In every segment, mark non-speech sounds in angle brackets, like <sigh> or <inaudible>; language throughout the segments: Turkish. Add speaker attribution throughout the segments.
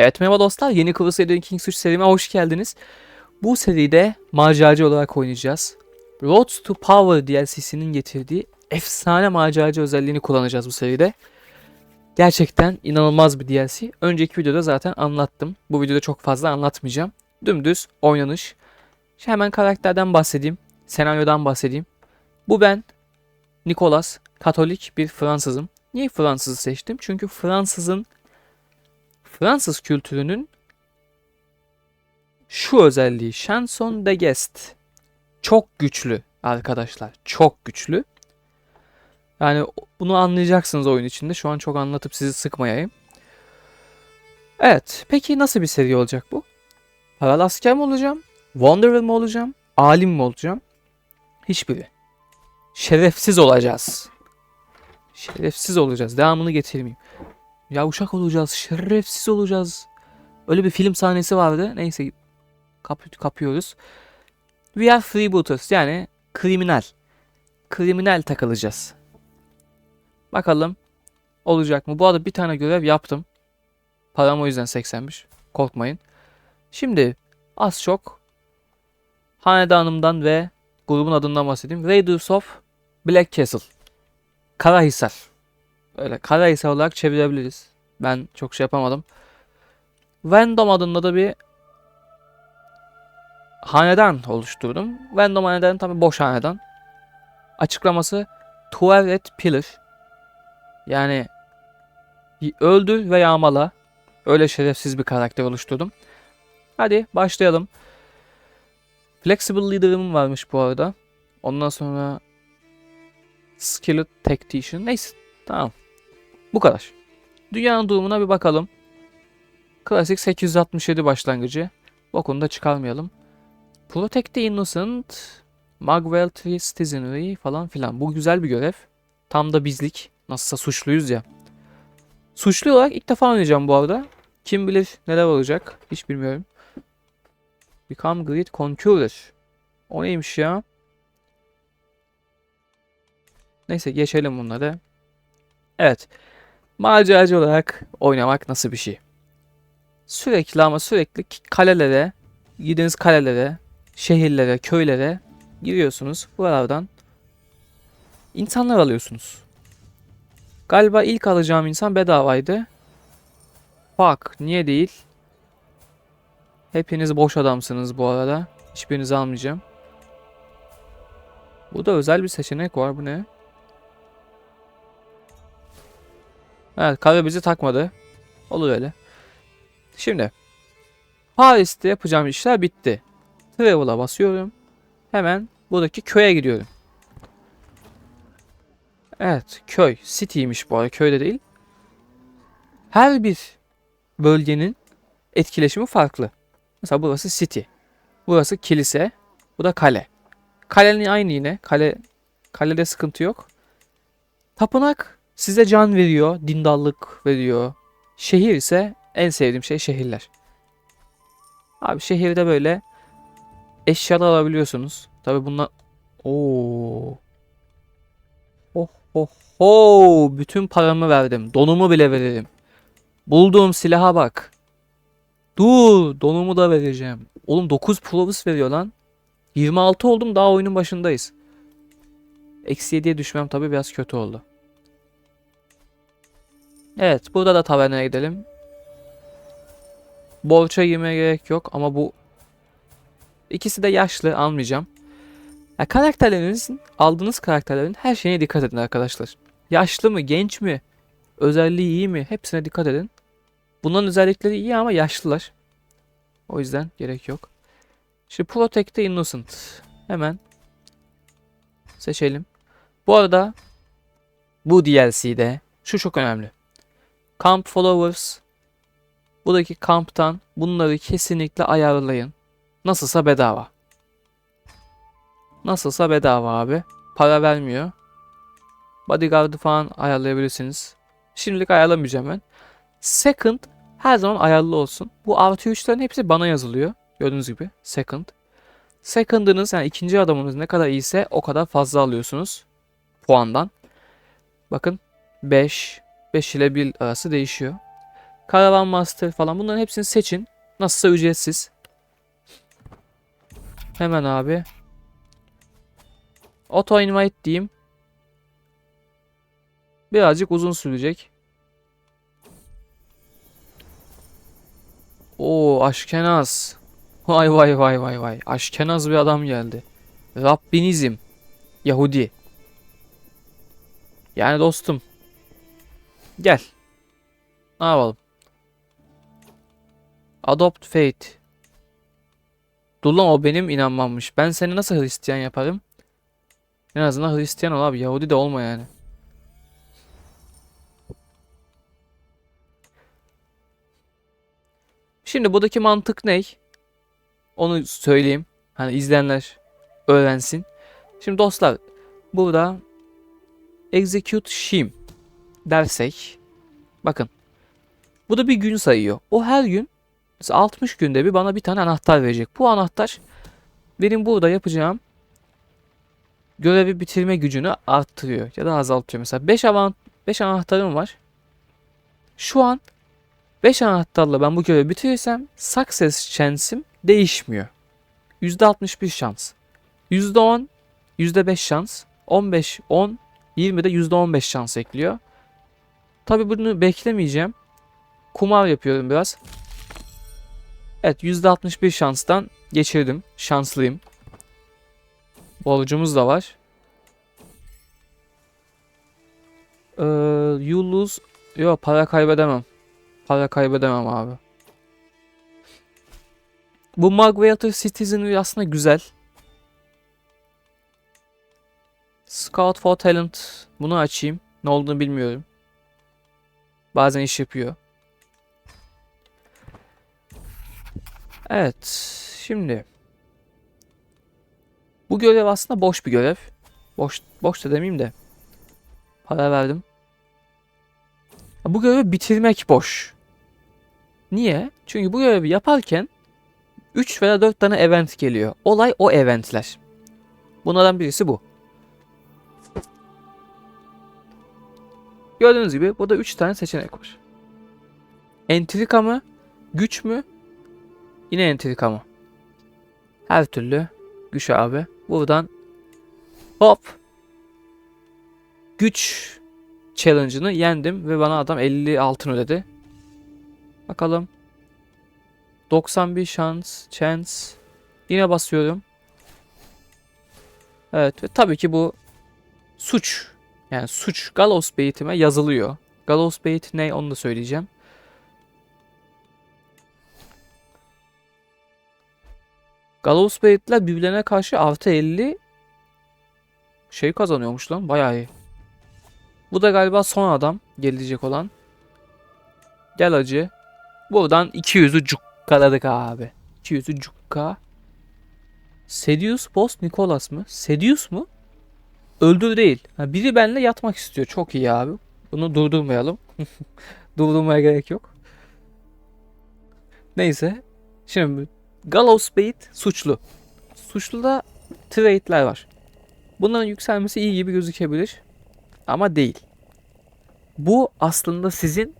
Speaker 1: Evet merhaba dostlar. Yeni Crusader Kings 3 serime hoş geldiniz. Bu seride maceracı olarak oynayacağız. Road to Power DLC'sinin getirdiği efsane maceracı özelliğini kullanacağız bu seride. Gerçekten inanılmaz bir DLC. Önceki videoda zaten anlattım. Bu videoda çok fazla anlatmayacağım. Dümdüz oynanış. Şimdi hemen karakterden bahsedeyim. Senaryodan bahsedeyim. Bu ben Nicolas, Katolik bir Fransızım. Niye Fransızı seçtim? Çünkü Fransızın Fransız kültürünün şu özelliği chanson de geste çok güçlü arkadaşlar. Çok güçlü. Yani bunu anlayacaksınız oyun içinde. Şu an çok anlatıp sizi sıkmayayım. Evet. Peki nasıl bir seri olacak bu? Paralı asker mi olacağım? Wanderer mı olacağım? Alim mi olacağım? Hiçbiri. Şerefsiz olacağız. Şerefsiz olacağız. Devamını getirmeyeyim. Yavşak olacağız. Şerefsiz olacağız. Öyle bir film sahnesi vardı. Neyse kap kapıyoruz. We are freebooters. Yani kriminal. Kriminal takılacağız. Bakalım olacak mı? Bu arada bir tane görev yaptım. Param o yüzden 80'miş. Korkmayın. Şimdi az çok hanedanımdan ve grubun adından bahsedeyim. Raiders of Black Castle. Karahisar. Öyle Karahisar olarak çevirebiliriz. Ben çok şey yapamadım. Vendom adında da bir hanedan oluşturdum. Vendom hanedan tabi boş hanedan. Açıklaması Tuvalet Pillar. Yani öldür ve yağmala. Öyle şerefsiz bir karakter oluşturdum. Hadi başlayalım. Flexible Leader'ım varmış bu arada. Ondan sonra Skilled Tactician. Neyse tamam. Bu kadar. Dünyanın durumuna bir bakalım. Klasik 867 başlangıcı. Bokunu da çıkarmayalım. Protect the Innocent, Magwell Citizenry falan filan. Bu güzel bir görev. Tam da bizlik. Nasılsa suçluyuz ya. Suçlu olarak ilk defa oynayacağım bu arada. Kim bilir neler olacak. Hiç bilmiyorum. Become Great Conqueror. O neymiş ya? Neyse geçelim bunları. Evet. Maceracı olarak oynamak nasıl bir şey? Sürekli ama sürekli kalelere, gidiniz kalelere, şehirlere, köylere giriyorsunuz. Buralardan insanlar alıyorsunuz. Galiba ilk alacağım insan bedavaydı. Bak niye değil? Hepiniz boş adamsınız bu arada. Hiçbirinizi almayacağım. Burada özel bir seçenek var. Bu ne? Evet kahve bizi takmadı. Olur öyle. Şimdi. Paris'te yapacağım işler bitti. Travel'a basıyorum. Hemen buradaki köye gidiyorum. Evet köy. City'ymiş bu arada köyde değil. Her bir bölgenin etkileşimi farklı. Mesela burası city. Burası kilise. Bu da kale. Kalenin aynı yine. Kale kalede sıkıntı yok. Tapınak size can veriyor, dindallık veriyor. Şehir ise en sevdiğim şey şehirler. Abi şehirde böyle eşyalar alabiliyorsunuz. Tabi bunlar Oo. Oh oh oh. Bütün paramı verdim. Donumu bile veririm. Bulduğum silaha bak. Dur, donumu da vereceğim. Oğlum 9 provis veriyor lan. 26 oldum daha oyunun başındayız. Eksi 7'ye düşmem tabi biraz kötü oldu. Evet burada da tavernaya gidelim. Borça girmeye gerek yok ama bu ikisi de yaşlı almayacağım. Ya karakterlerinizin aldığınız karakterlerin her şeyine dikkat edin arkadaşlar. Yaşlı mı genç mi özelliği iyi mi hepsine dikkat edin. Bunların özellikleri iyi ama yaşlılar. O yüzden gerek yok. Şimdi Protect the Innocent. Hemen seçelim. Bu arada bu DLC'de şu çok önemli. Camp Followers. Buradaki kamptan bunları kesinlikle ayarlayın. Nasılsa bedava. Nasılsa bedava abi. Para vermiyor. Bodyguard'ı falan ayarlayabilirsiniz. Şimdilik ayarlamayacağım ben. Second her zaman ayarlı olsun. Bu artı 3'lerin hepsi bana yazılıyor. Gördüğünüz gibi. Second. Second'ınız yani ikinci adamınız ne kadar iyiyse o kadar fazla alıyorsunuz. Puandan. Bakın 5, 5 ile 1 arası değişiyor. Caravan Master falan bunların hepsini seçin. Nasılsa ücretsiz. Hemen abi. Auto invite diyeyim. Birazcık uzun sürecek. Oo Aşkenaz. Vay vay vay vay vay. Aşkenaz bir adam geldi. Rabbinizm. Yahudi. Yani dostum. Gel. Ne yapalım? Adopt Faith. Dur lan o benim inanmamış. Ben seni nasıl Hristiyan yaparım? En azından Hristiyan ol abi. Yahudi de olma yani. Şimdi buradaki mantık ne? Onu söyleyeyim. Hani izleyenler öğrensin. Şimdi dostlar burada execute shim dersek bakın bu da bir gün sayıyor. O her gün mesela 60 günde bir bana bir tane anahtar verecek. Bu anahtar benim burada yapacağım görevi bitirme gücünü arttırıyor ya da azaltıyor. Mesela 5 avant 5 anahtarım var. Şu an 5 anahtarla ben bu görevi bitirirsem success chance'im değişmiyor. %61 şans. %10, %5 şans. 15, 10, 20 de %15 şans ekliyor. Tabi bunu beklemeyeceğim. Kumar yapıyorum biraz. Evet %61 şanstan geçirdim. Şanslıyım. Borcumuz da var. Ee, you lose. Yok para kaybedemem. Para kaybedemem abi. Bu Magwater Citizen aslında güzel. Scout for Talent. Bunu açayım. Ne olduğunu bilmiyorum. Bazen iş yapıyor. Evet. Şimdi. Bu görev aslında boş bir görev. Boş, boş da demeyeyim de. Para verdim. Bu görevi bitirmek boş. Niye? Çünkü bu görevi yaparken 3 veya 4 tane event geliyor. Olay o eventler. Bunlardan birisi bu. Gördüğünüz gibi burada 3 tane seçenek var. Entrika mı? Güç mü? Yine entrika mı? Her türlü güç abi. Buradan hop güç challenge'ını yendim ve bana adam 50 altın ödedi. Bakalım. 91 şans, chance. Yine basıyorum. Evet ve tabii ki bu suç. Yani suç Gallows Bait'ime yazılıyor. Gallows Bait ne onu da söyleyeceğim. Gallows Bait'ler birbirlerine karşı artı 50 şey kazanıyormuş lan bayağı iyi. Bu da galiba son adam gelecek olan. Gel acı. Buradan 200'ü cukkaladık abi. 200'ü cukka. Sedius Boss Nicholas mı? Sedius mu? Öldür değil. Ha, biri benimle yatmak istiyor. Çok iyi abi. Bunu durdurmayalım. <laughs> Durdurmaya gerek yok. Neyse. Şimdi Gallows Bait suçlu. Suçluda trade'ler var. Bunların yükselmesi iyi gibi gözükebilir. Ama değil. Bu aslında sizin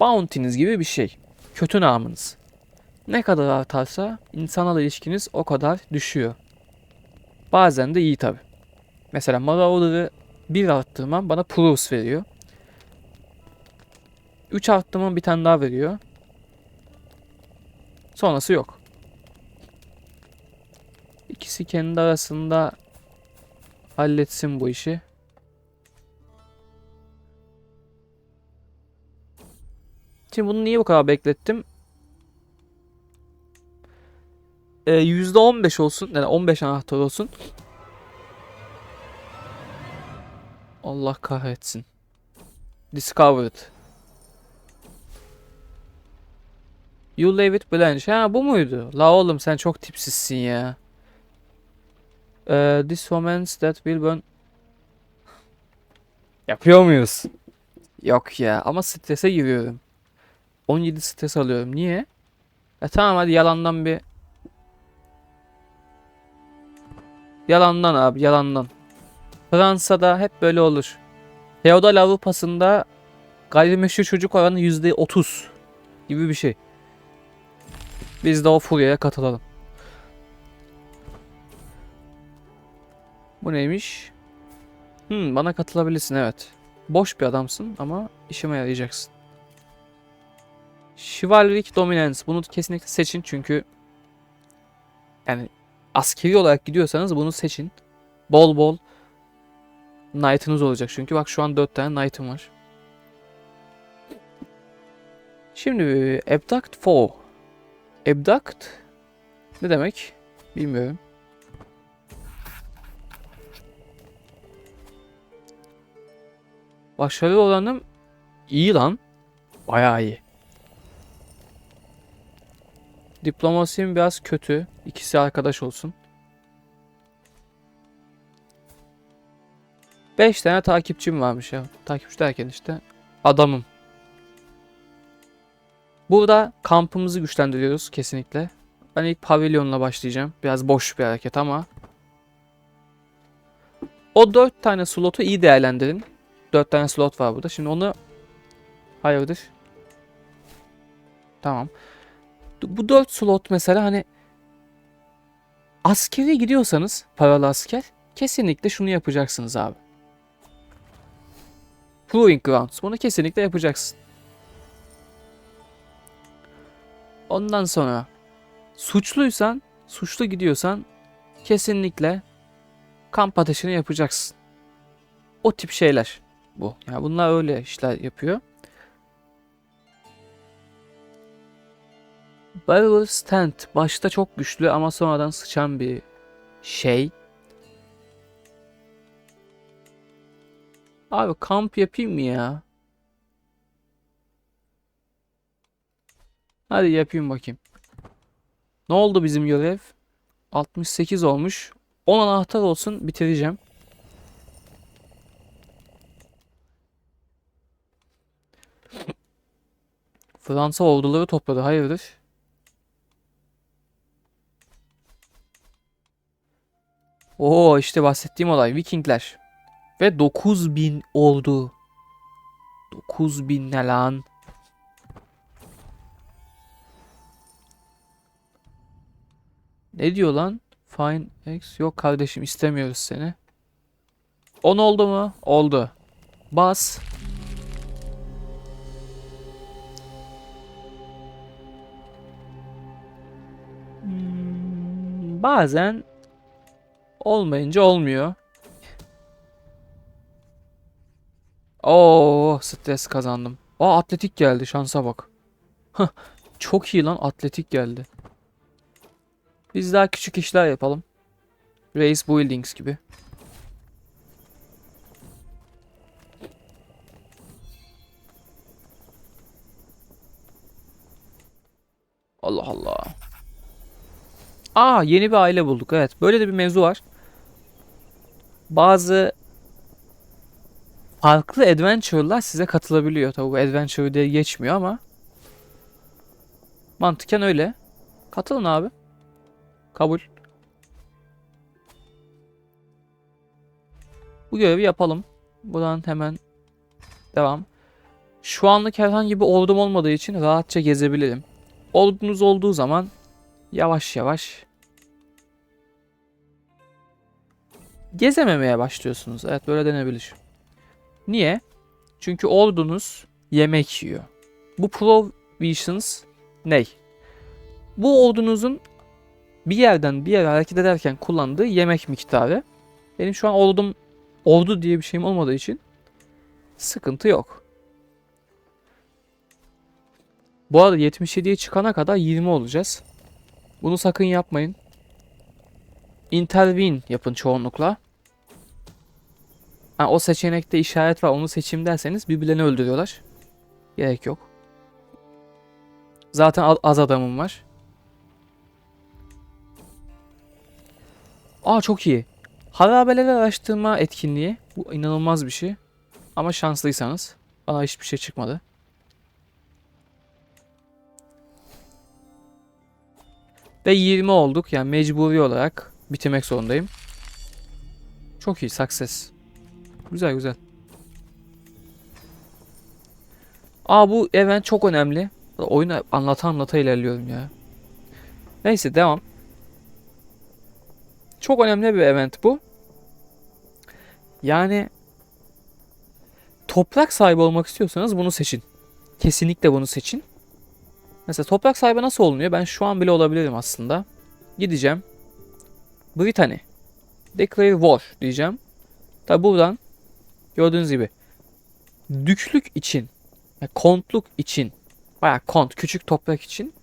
Speaker 1: bounty'niz gibi bir şey. Kötü namınız. Ne kadar artarsa insanlarla ilişkiniz o kadar düşüyor. Bazen de iyi tabi. Mesela Marauder'ı 1 arttırmam bana Plus veriyor. 3 arttırmam bir tane daha veriyor. Sonrası yok. İkisi kendi arasında halletsin bu işi. Şimdi bunu niye bu kadar beklettim? Ee, %15 olsun. Yani 15 anahtar olsun. Allah kahretsin. Discovered. You leave it blanche. Ha bu muydu? La oğlum sen çok tipsizsin ya. Ee, this romance that will burn... Yapıyor muyuz? Yok ya ama strese giriyorum. 17 stres alıyorum. Niye? E tamam hadi yalandan bir Yalandan abi yalandan. Fransa'da hep böyle olur. Feodal Avrupa'sında gayrimeşru çocuk oranı %30. gibi bir şey. Biz de o furyaya katılalım. Bu neymiş? Hmm, bana katılabilirsin evet. Boş bir adamsın ama işime yarayacaksın. Chivalric Dominance. Bunu kesinlikle seçin çünkü yani askeri olarak gidiyorsanız bunu seçin. Bol bol Knight'ınız olacak çünkü bak şu an 4 tane Knight'ım var. Şimdi Abduct Foe. Abduct ne demek? Bilmiyorum. Başarılı olanım iyi lan. Bayağı iyi. Diplomasiyim biraz kötü. İkisi arkadaş olsun. 5 tane takipçim varmış ya. Takipçi derken işte adamım. Burada kampımızı güçlendiriyoruz kesinlikle. Ben ilk pavilyonla başlayacağım. Biraz boş bir hareket ama. O 4 tane slotu iyi değerlendirin. 4 tane slot var burada. Şimdi onu hayırdır? Tamam. Bu 4 slot mesela hani askeri gidiyorsanız paralı asker kesinlikle şunu yapacaksınız abi. Proving Grounds. Bunu kesinlikle yapacaksın. Ondan sonra suçluysan, suçlu gidiyorsan kesinlikle kamp ateşini yapacaksın. O tip şeyler bu. Yani bunlar öyle işler yapıyor. Barrel Stand başta çok güçlü ama sonradan sıçan bir şey. Abi kamp yapayım mı ya? Hadi yapayım bakayım. Ne oldu bizim görev? 68 olmuş. 10 anahtar olsun bitireceğim. Fransa orduları topladı. Hayırdır? Oo işte bahsettiğim olay. Vikingler. Ve 9000 ordu. 9000 ne lan? Ne diyor lan? Fine X. Yok kardeşim istemiyoruz seni. 10 oldu mu? Oldu. Bas. Hmm, bazen olmayınca olmuyor. Oo stres kazandım. Aa atletik geldi şansa bak. Çok iyi lan atletik geldi. Biz daha küçük işler yapalım. Race Buildings gibi. Allah Allah. Aa yeni bir aile bulduk evet. Böyle de bir mevzu var. Bazı farklı adventure'lar size katılabiliyor. Tabi bu adventure diye geçmiyor ama mantıken öyle. Katılın abi. Kabul. Bu görevi yapalım. Buradan hemen devam. Şu anlık herhangi bir ordum olmadığı için rahatça gezebilirim. Ordunuz olduğu zaman yavaş yavaş gezememeye başlıyorsunuz. Evet böyle denebilir. Niye? Çünkü ordunuz yemek yiyor. Bu provisions ne? Bu ordunuzun bir yerden bir yere hareket ederken kullandığı yemek miktarı. Benim şu an ordum ordu diye bir şeyim olmadığı için sıkıntı yok. Bu arada 77'ye çıkana kadar 20 olacağız. Bunu sakın yapmayın. Intervene yapın çoğunlukla. Ha, o seçenekte işaret var onu seçeyim derseniz birbirlerini öldürüyorlar. Gerek yok. Zaten az adamım var. Aa çok iyi. Harabeleri araştırma etkinliği. Bu inanılmaz bir şey. Ama şanslıysanız. Bana hiçbir şey çıkmadı. Ve 20 olduk. Yani mecburi olarak bitirmek zorundayım. Çok iyi. Success. Güzel güzel. Aa bu event çok önemli. Oyunu anlata anlata ilerliyorum ya. Neyse devam. Çok önemli bir event bu. Yani toprak sahibi olmak istiyorsanız bunu seçin. Kesinlikle bunu seçin. Mesela toprak sahibi nasıl olunuyor? Ben şu an bile olabilirim aslında. Gideceğim. Brittany. Declare War diyeceğim. Tabi buradan gördüğünüz gibi düklük için, yani kontluk için, baya kont, küçük toprak için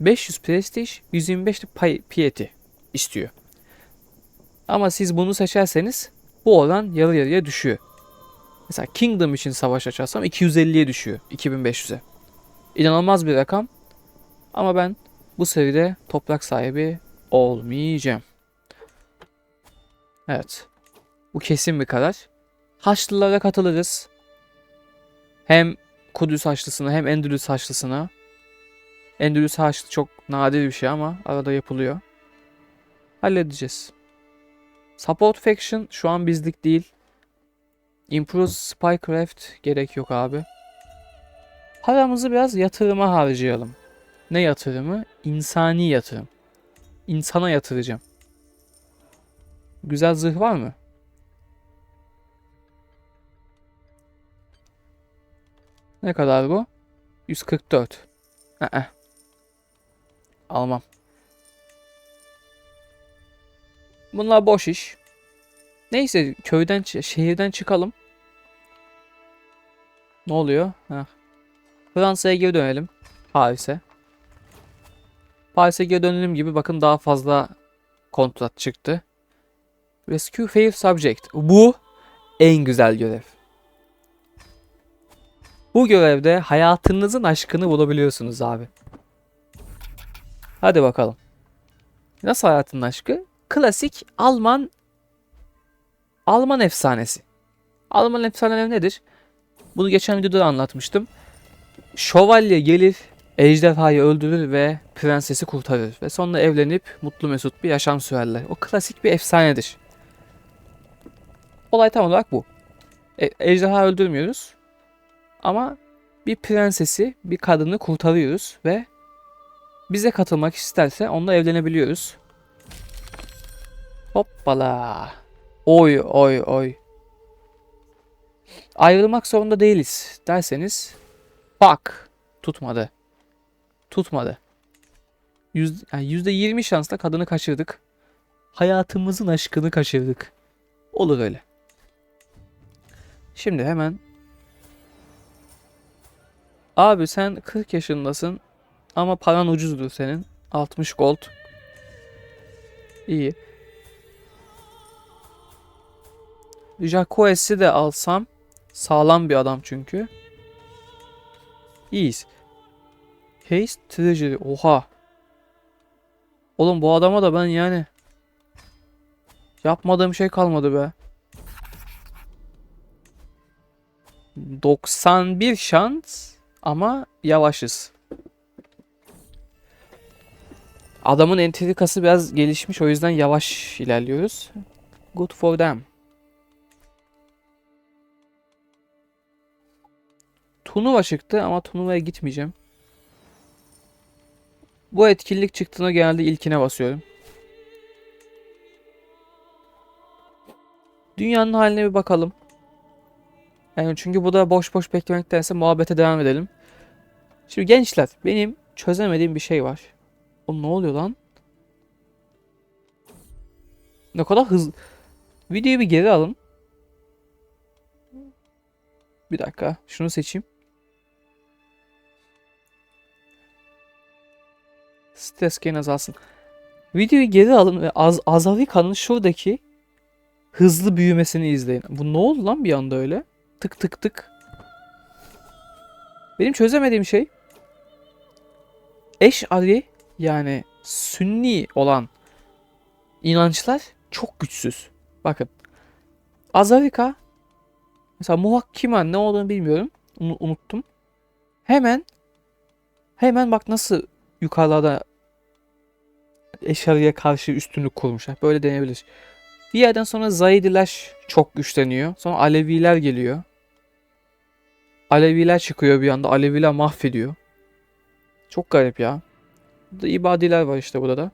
Speaker 1: 500 prestige, 125 de pay, piety istiyor. Ama siz bunu seçerseniz bu oran yarı yarıya düşüyor. Mesela Kingdom için savaş açarsam 250'ye düşüyor 2500'e. İnanılmaz bir rakam. Ama ben bu seride toprak sahibi olmayacağım. Evet. Bu kesin bir karar. Haçlılara katılırız. Hem Kudüs Haçlısına hem Endülüs Haçlısına. Endülüs Haçlı çok nadir bir şey ama arada yapılıyor. Halledeceğiz. Support Faction şu an bizlik değil. Improve Spycraft gerek yok abi. Paramızı biraz yatırıma harcayalım. Ne yatırımı? İnsani yatırım. İnsana yatıracağım. Güzel zırh var mı? Ne kadar bu? 144. Ee. Almam. Bunlar boş iş. Neyse köyden şehirden çıkalım. Ne oluyor? Fransa'ya geri dönelim. Paris'e. Paris'e geri dönelim gibi bakın daha fazla kontrat çıktı. Rescue Fair Subject. Bu en güzel görev. Bu görevde hayatınızın aşkını bulabiliyorsunuz abi. Hadi bakalım. Nasıl hayatın aşkı? Klasik Alman Alman efsanesi. Alman efsaneleri nedir? Bunu geçen videoda da anlatmıştım. Şövalye gelir, ejderhayı öldürür ve prensesi kurtarır. Ve sonra evlenip mutlu mesut bir yaşam sürerler. O klasik bir efsanedir. Olay tam olarak bu. E, ejderha öldürmüyoruz. Ama bir prensesi, bir kadını kurtarıyoruz ve bize katılmak isterse onunla evlenebiliyoruz. Hoppala. Oy oy oy. Ayrılmak zorunda değiliz derseniz bak tutmadı. Tutmadı. Yüz, yani %20 şansla kadını kaçırdık. Hayatımızın aşkını kaçırdık. Olur öyle. Şimdi hemen Abi sen 40 yaşındasın ama paran ucuzdur senin. 60 gold. İyi. Jacques'i de alsam sağlam bir adam çünkü. İyiyiz. Haste Treasury. Oha. Oğlum bu adama da ben yani yapmadığım şey kalmadı be. 91 şans ama yavaşız. Adamın entrikası biraz gelişmiş o yüzden yavaş ilerliyoruz. Good for them. Turnuva çıktı ama turnuvaya gitmeyeceğim. Bu etkinlik çıktığına genelde ilkine basıyorum. Dünyanın haline bir bakalım. Yani çünkü bu da boş boş beklemektense muhabbete devam edelim. Şimdi gençler benim çözemediğim bir şey var. O ne oluyor lan? Ne kadar hızlı. Videoyu bir geri alın. Bir dakika. Şunu seçeyim. Stres gain azalsın. Videoyu geri alın ve Az Azarika'nın şuradaki hızlı büyümesini izleyin. Bu ne oldu lan bir anda öyle? Tık tık tık. Benim çözemediğim şey Eş'ari yani sünni olan inançlar çok güçsüz. Bakın. Azarika mesela muhakkimen ne olduğunu bilmiyorum. Unu- unuttum. Hemen hemen bak nasıl yukarılarda Eşari'ye karşı üstünlük kurmuşlar. Böyle denebilir. Bir yerden sonra Zaydiler çok güçleniyor. Sonra Aleviler geliyor. Aleviler çıkıyor bir anda. Aleviler mahvediyor. Çok garip ya. Burada ibadiler var işte burada da.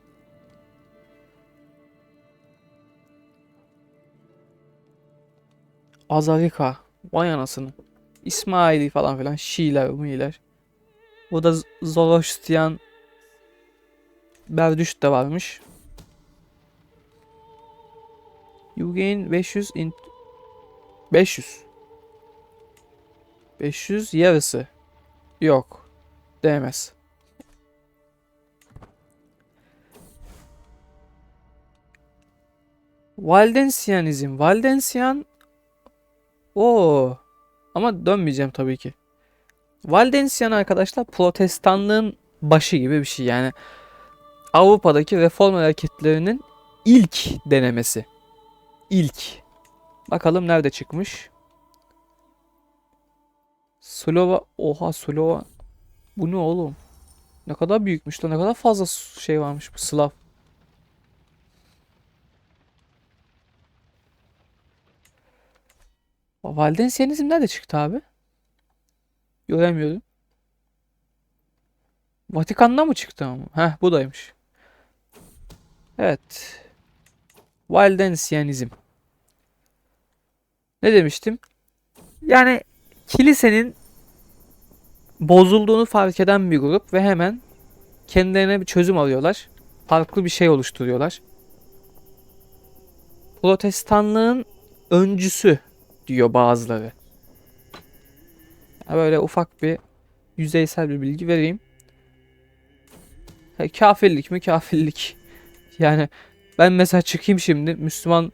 Speaker 1: Azarika. Vay anasını. İsmaili falan filan. Şiiler, Muiler. Burada Zoroastrian Berdüş de varmış. You gain 500 in 500. 500 yarısı. Yok. Değmez. Valdensianizm. Valdensian o ama dönmeyeceğim tabii ki. Valdensian arkadaşlar protestanlığın başı gibi bir şey. Yani Avrupa'daki reform hareketlerinin ilk denemesi. İlk. Bakalım nerede çıkmış. Slova. Oha Slova. Bu ne oğlum? Ne kadar büyükmüş lan. Ne kadar fazla şey varmış bu Slav. Valdensianizm nerede çıktı abi? Göremiyorum. Vatikan'da mı çıktı ama? Heh budaymış. Evet. Valdensianizm. Ne demiştim? Yani kilisenin bozulduğunu fark eden bir grup ve hemen kendilerine bir çözüm arıyorlar. Farklı bir şey oluşturuyorlar. Protestanlığın öncüsü diyor bazıları. Böyle ufak bir yüzeysel bir bilgi vereyim. Ha, kafirlik mi kafirlik. <laughs> Yani ben mesela çıkayım şimdi Müslüman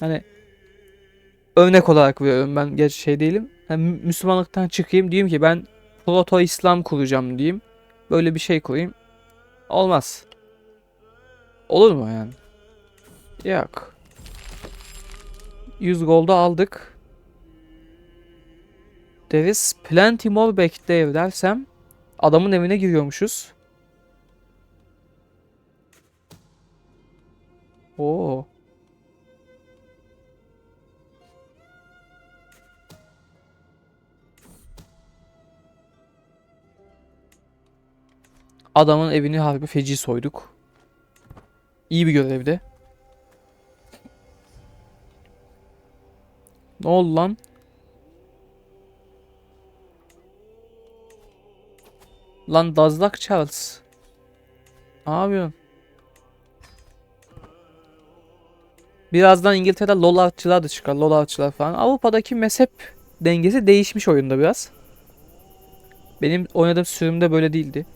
Speaker 1: hani örnek olarak veriyorum ben geç şey değilim. Mü- Müslümanlıktan çıkayım diyeyim ki ben proto İslam kuracağım diyeyim. Böyle bir şey kurayım. Olmaz. Olur mu yani? Yok. 100 gold'u aldık. İs plenty more there dersem adamın evine giriyormuşuz. Oo. Adamın evini harbi feci soyduk. İyi bir görevdi. Ne oldu lan? Lan Dazlak Charles. Ne yapıyorsun? Birazdan İngiltere'de LoL artçılar da çıkar. LoL artçılar falan. Avrupa'daki mezhep dengesi değişmiş oyunda biraz. Benim oynadığım sürümde böyle değildi.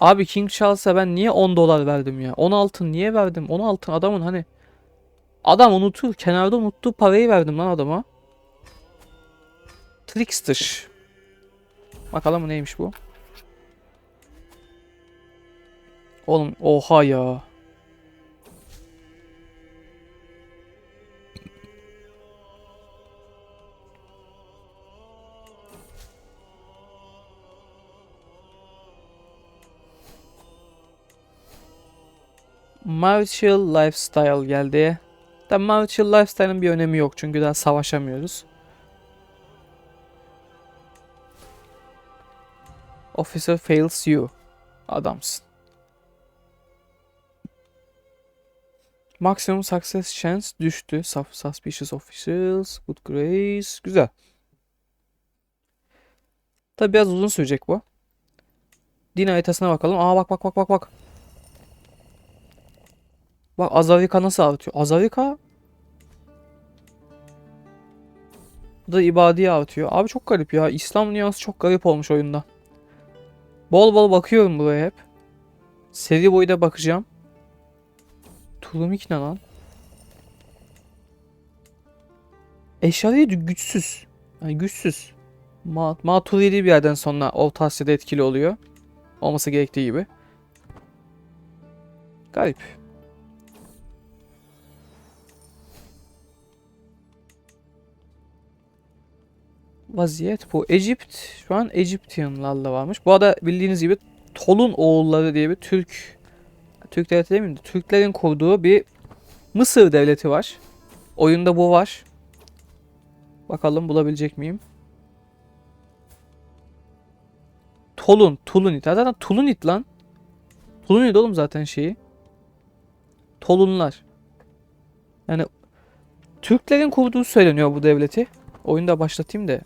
Speaker 1: Abi King Charles'a ben niye 10 dolar verdim ya? 10 altın niye verdim? 10 altın adamın hani adam unutur. Kenarda unuttuğu parayı verdim lan adama. Trickster. Bakalım neymiş bu? Oğlum oha ya. Martial Lifestyle geldi. Tabi Martial Lifestyle'ın bir önemi yok çünkü daha savaşamıyoruz. Officer fails you. Adamsın. Maximum success chance düştü. Sus- Suspicious officials. Good grace. Güzel. Tabi biraz uzun sürecek bu. Din haritasına bakalım. Aa bak bak bak bak bak. Bak Azarika nasıl artıyor? Azarika Bu da ibadiye artıyor. Abi çok garip ya. İslam dünyası çok garip olmuş oyunda. Bol bol bakıyorum buraya hep. Seri boyu da bakacağım. Tulumik ne lan? Eşari güçsüz. Yani güçsüz. Ma Maturidi bir yerden sonra Orta Asya'da etkili oluyor. Olması gerektiği gibi. Garip. Vaziyet bu. Egypt şu an Egyptianlarla varmış. Bu arada bildiğiniz gibi Tolun oğulları diye bir Türk Türk devleti değil mi? Türklerin kurduğu bir Mısır devleti var. Oyunda bu var. Bakalım bulabilecek miyim? Tolun. Tulunit. Ha, Zaten Tulunit lan. Tulunit oğlum zaten şeyi. Tolunlar. Yani Türklerin kurduğu söyleniyor bu devleti. Oyunu da başlatayım da.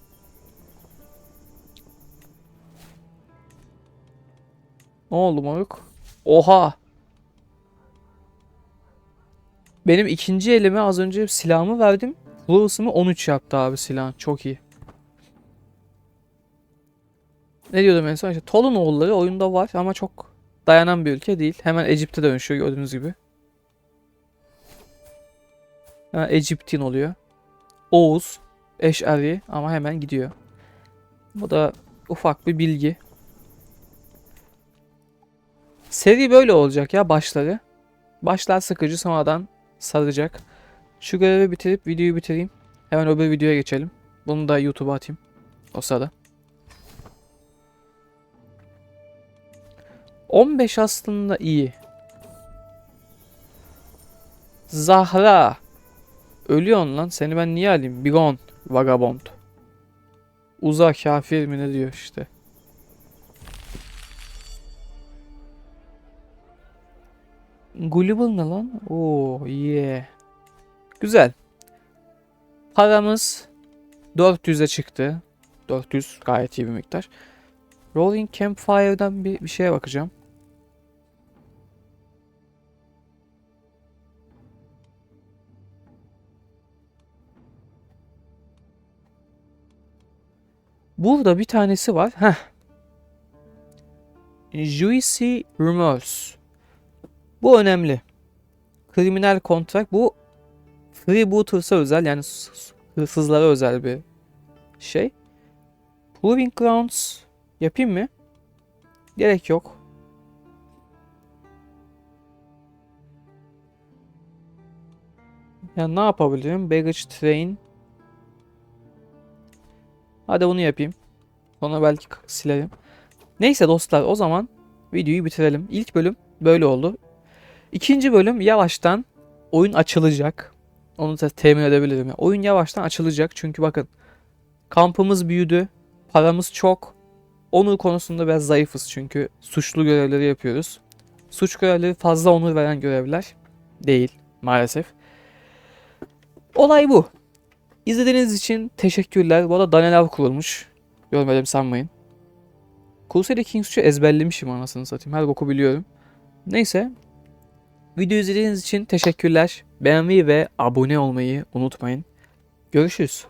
Speaker 1: Ne oldu moruk? Oha. Benim ikinci elime az önce silahımı verdim. Isımı 13 yaptı abi silahın. Çok iyi. Ne diyordum en son? İşte Tolun oğulları oyunda var ama çok dayanan bir ülke değil. Hemen Ecip'te dönüşüyor gördüğünüz gibi. Hemen Eciptin oluyor. Oğuz, Eş'ari ama hemen gidiyor. Bu da ufak bir bilgi. Seri böyle olacak ya başları. Başlar sıkıcı sonradan saracak. Şu görevi bitirip videoyu bitireyim. Hemen öbür videoya geçelim. Bunu da YouTube'a atayım. O sırada. 15 aslında iyi. Zahra. Ölüyorsun lan. Seni ben niye alayım? Bigon. Vagabond. Uza kafir mi ne diyor işte. Gullible ne lan? Oo yeah. Güzel. Paramız 400'e çıktı. 400 gayet iyi bir miktar. Rolling Campfire'dan bir, bir şeye bakacağım. Burada bir tanesi var. Heh. Juicy Rumors. Bu önemli. Kriminal kontrak. Bu Freebooters'a özel yani hırsızlara özel bir şey. Proving Grounds yapayım mı? Gerek yok. Ya ne yapabilirim? Baggage Train. Hadi bunu yapayım. Sonra belki silerim. Neyse dostlar o zaman videoyu bitirelim. İlk bölüm böyle oldu. İkinci bölüm yavaştan oyun açılacak. Onu da temin edebilirim. Oyun yavaştan açılacak çünkü bakın kampımız büyüdü. Paramız çok. Onur konusunda biraz zayıfız çünkü suçlu görevleri yapıyoruz. Suç görevleri fazla onur veren görevler değil maalesef. Olay bu. İzlediğiniz için teşekkürler. Bu arada Daniel kurulmuş. Görmedim sanmayın. Crusader Kings 3'ü ezberlemişim anasını satayım. Her boku biliyorum. Neyse. Video izlediğiniz için teşekkürler. Beğenmeyi ve abone olmayı unutmayın. Görüşürüz.